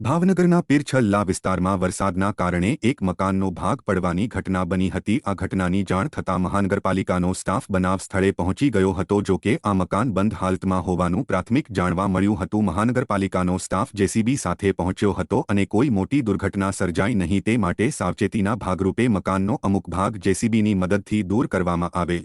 ભાવનગરના પીરછલ્લા વિસ્તારમાં વરસાદના કારણે એક મકાનનો ભાગ પડવાની ઘટના બની હતી. આ ઘટનાની જાણ થતાં મહાનગરપાલિકાનો સ્ટાફ બનાવ સ્થળે પહોંચી ગયો હતો, જો કે આ મકાન બંધ હાલતમાં હોવાનું પ્રાથમિક જાણવા મળ્યું હતું. મહાનગરપાલિકાનો સ્ટાફ જેસીબી સાથે પહોંચ્યો હતો અને કોઈ મોટી દુર્ઘટના સર્જાઈ નહીં તે માટે સાવચેતીના ભાગરૂપે મકાનનો અમુક ભાગ જેસીબીની મદદથી દૂર કરવામાં આવે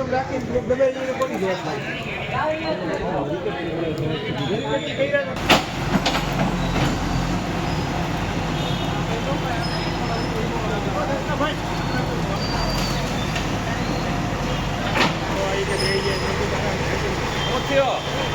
એકદમ રાખી દબાઈ પડી જાય થયો